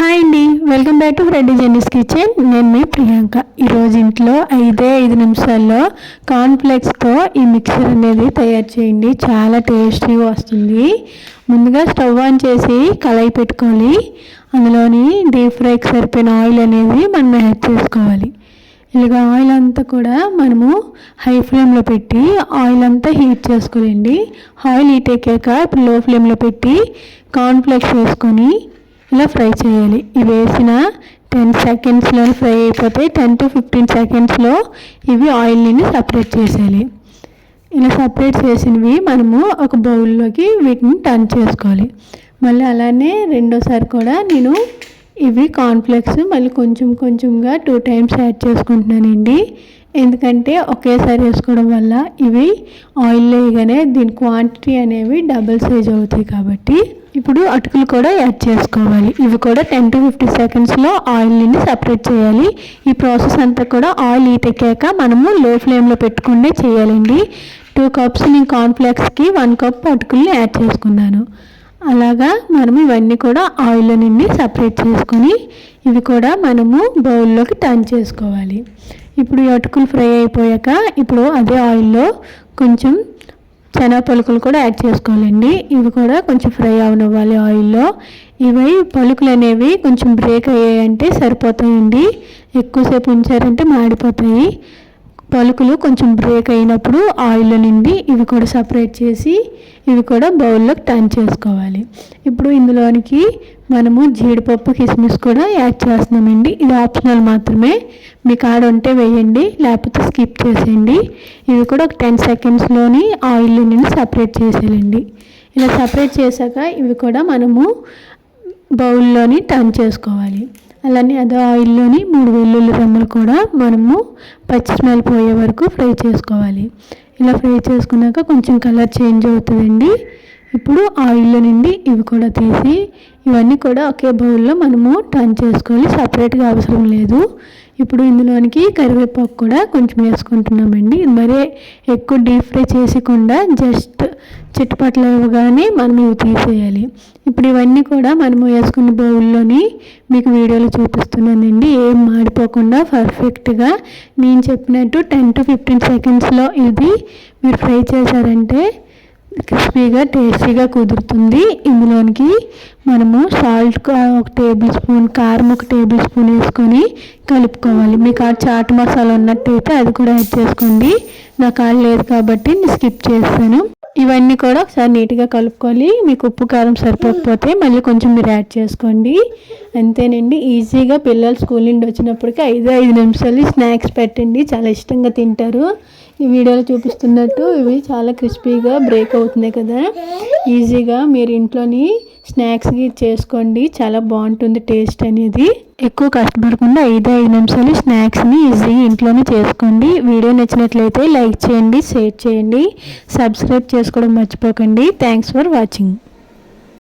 Hi అండి. Welcome back to Reddy Jenny's kitchen. నేను మీ ప్రియాంక. ఈరోజు ఇంట్లో ఐదే ఐదు నిమిషాల్లో కార్న్ఫ్లెక్స్తో ఈ మిక్సర్ అనేది తయారు చేయండి. చాలా టేస్టీగా వస్తుంది. ముందుగా స్టవ్ ఆన్ చేసి కళాయి పెట్టుకోవాలి. అందులోని డీప్ ఫ్రైకి సరిపోయిన ఆయిల్ అనేది మనం యాడ్ చేసుకోవాలి. ఇలాగ ఆయిల్ అంతా కూడా మనము హై ఫ్లేమ్లో పెట్టి ఆయిల్ అంతా హీట్ చేసుకోవాలండి. ఆయిల్ హీట్ ఎక్కాక ఇప్పుడు లో ఫ్లేమ్లో పెట్టి కార్న్ఫ్లెక్స్ వేసుకొని ఇలా ఫ్రై చేయాలి. ఇవి వేసిన టెన్ సెకండ్స్లో ఫ్రై అయిపోతాయి టెన్ టు ఫిఫ్టీన్ సెకండ్స్లో ఇవి ఆయిల్ని సపరేట్ చేసేయాలి. ఇలా సపరేట్ చేసినవి మనము ఒక బౌల్లోకి వీటిని టర్న్ చేసుకోవాలి. మళ్ళీ అలానే రెండోసారి కూడా నేను ఇవి కాన్ఫ్లెక్స్ మళ్ళీ కొంచెం కొంచెంగా టూ టైమ్స్ యాడ్ చేసుకుంటున్నానండి. ఎందుకంటే ఒకేసారి వేసుకోవడం వల్ల ఇవి ఆయిల్ వేయగానే దీని క్వాంటిటీ అనేవి డబుల్ సైజ్ అవుతాయి కాబట్టి ఇప్పుడు అటుకులు కూడా యాడ్ చేసుకోవాలి. ఇవి కూడా టెన్ టు ఫిఫ్టీ సెకండ్స్లో ఆయిల్ని సపరేట్ చేయాలి. ఈ ప్రాసెస్ అంతా కూడా ఆయిల్ ఎక్కాక మనము లో ఫ్లేమ్లో పెట్టుకుంటే చేయాలండి. టూ కప్స్ నేను కార్న్ఫ్లెక్స్కి వన్ కప్ అటుకుల్ని యాడ్ చేసుకున్నాను. అలాగా మనము ఇవన్నీ కూడా ఆయిల్ నుండి సపరేట్ చేసుకొని ఇవి కూడా మనము బౌల్లోకి టర్న్ చేసుకోవాలి. ఇప్పుడు ఈ అటుకులు ఫ్రై అయిపోయాక ఇప్పుడు అదే ఆయిల్లో కొంచెం శనగ పలుకులు కూడా యాడ్ చేసుకోవాలండి. ఇవి కూడా కొంచెం ఫ్రై అవనివ్వాలి ఆయిల్లో. ఇవి పలుకులు అనేవి కొంచెం బ్రేక్ అయ్యాయంటే సరిపోతాయండి. ఎక్కువసేపు ఉంచారంటే మాడిపోతాయి. పలుకులు కొంచెం బ్రేక్ అయినప్పుడు ఆయిల్ నిండి ఇవి కూడా సపరేట్ చేసి ఇవి కూడా బౌల్లోకి టర్న్ చేసుకోవాలి. ఇప్పుడు ఇందులోనికి మనము జీడిపప్పు కిస్మిస్ కూడా యాడ్ చేస్తున్నామండి. ఇది ఆప్షనల్ మాత్రమే. మీ కాడ ఉంటే వేయండి లేకపోతే స్కిప్ చేసేయండి. ఇవి కూడా ఒక టెన్ సెకండ్స్లోని ఆయిల్ నుండి సపరేట్ చేసేయాలండి. ఇలా సపరేట్ చేశాక ఇవి కూడా మనము బౌల్లోని టర్న్ చేసుకోవాలి. అలానే అదే ఆయిల్లోని మూడు వెల్లుల్లి రెమ్మలు కూడా మనము పచ్చి స్మెల్ పోయే వరకు ఫ్రై చేసుకోవాలి. ఇలా ఫ్రై చేసుకున్నాక కొంచెం కలర్ చేంజ్ అవుతుందండి. ఇప్పుడు ఆయిల్ నుండి ఇవి కూడా తీసి ఇవన్నీ కూడా ఒకే బౌల్లో మనము టర్న్ చేసుకోవాలి. సపరేట్గా అవసరం లేదు. ఇప్పుడు ఇందులోనికి కరివేపాకు కూడా కొంచెం వేసుకుంటున్నామండి. మరీ ఎక్కువ డీప్ ఫ్రై చేసకుండా జస్ట్ చిట్టుపట్లు ఇవ్వగానే మనం ఇవి తీసేయాలి. ఇప్పుడు ఇవన్నీ కూడా మనము వేసుకున్న బౌల్లోని మీకు వీడియోలో చూపిస్తున్నానండి. ఏం మాడిపోకుండా పర్ఫెక్ట్గా నేను చెప్పినట్టు టెన్ టు ఫిఫ్టీన్ సెకండ్స్లో ఇది మీరు ఫ్రై చేశారంటే క్రిస్పీగా టేస్టీగా కుదురుతుంది. ఇందులోనికి మనము సాల్ట్ ఒక టేబుల్ స్పూన్ కారం ఒక టేబుల్ స్పూన్ వేసుకొని కలుపుకోవాలి. మీకు ఆ చాట్ మసాలా ఉన్నట్టయితే అది కూడా యాడ్ చేసుకోండి. నా ఆడ లేదు కాబట్టి నేను స్కిప్ చేస్తాను. ఇవన్నీ కూడా ఒకసారి నీట్గా కలుపుకోవాలి. మీకు ఉప్పు కారం సరిపోకపోతే మళ్ళీ కొంచెం మీరు యాడ్ చేసుకోండి. అంతేనండి. ఈజీగా పిల్లలు స్కూల్ నుండి వచ్చినప్పటికీ ఐదు ఐదు నిమిషాలు స్నాక్స్ పెట్టండి. చాలా ఇష్టంగా తింటారు. ఈ వీడియోలో చూపిస్తున్నట్టు ఇవి చాలా క్రిస్పీగా బ్రేక్ అవుతున్నాయి కదా. ఈజీగా మీరు ఇంట్లోని స్నాక్స్కి చేసుకోండి. చాలా బాగుంటుంది టేస్ట్ అనేది. ఎక్కువ కష్టపడకుండా ఐదు ఐదు నిమిషాలు స్నాక్స్ని ఈజీగా ఇంట్లోనే చేసుకోండి. వీడియో నచ్చినట్లయితే లైక్ చేయండి షేర్ చేయండి. సబ్స్క్రైబ్ చేసుకోవడం మర్చిపోకండి. Thanks for watching.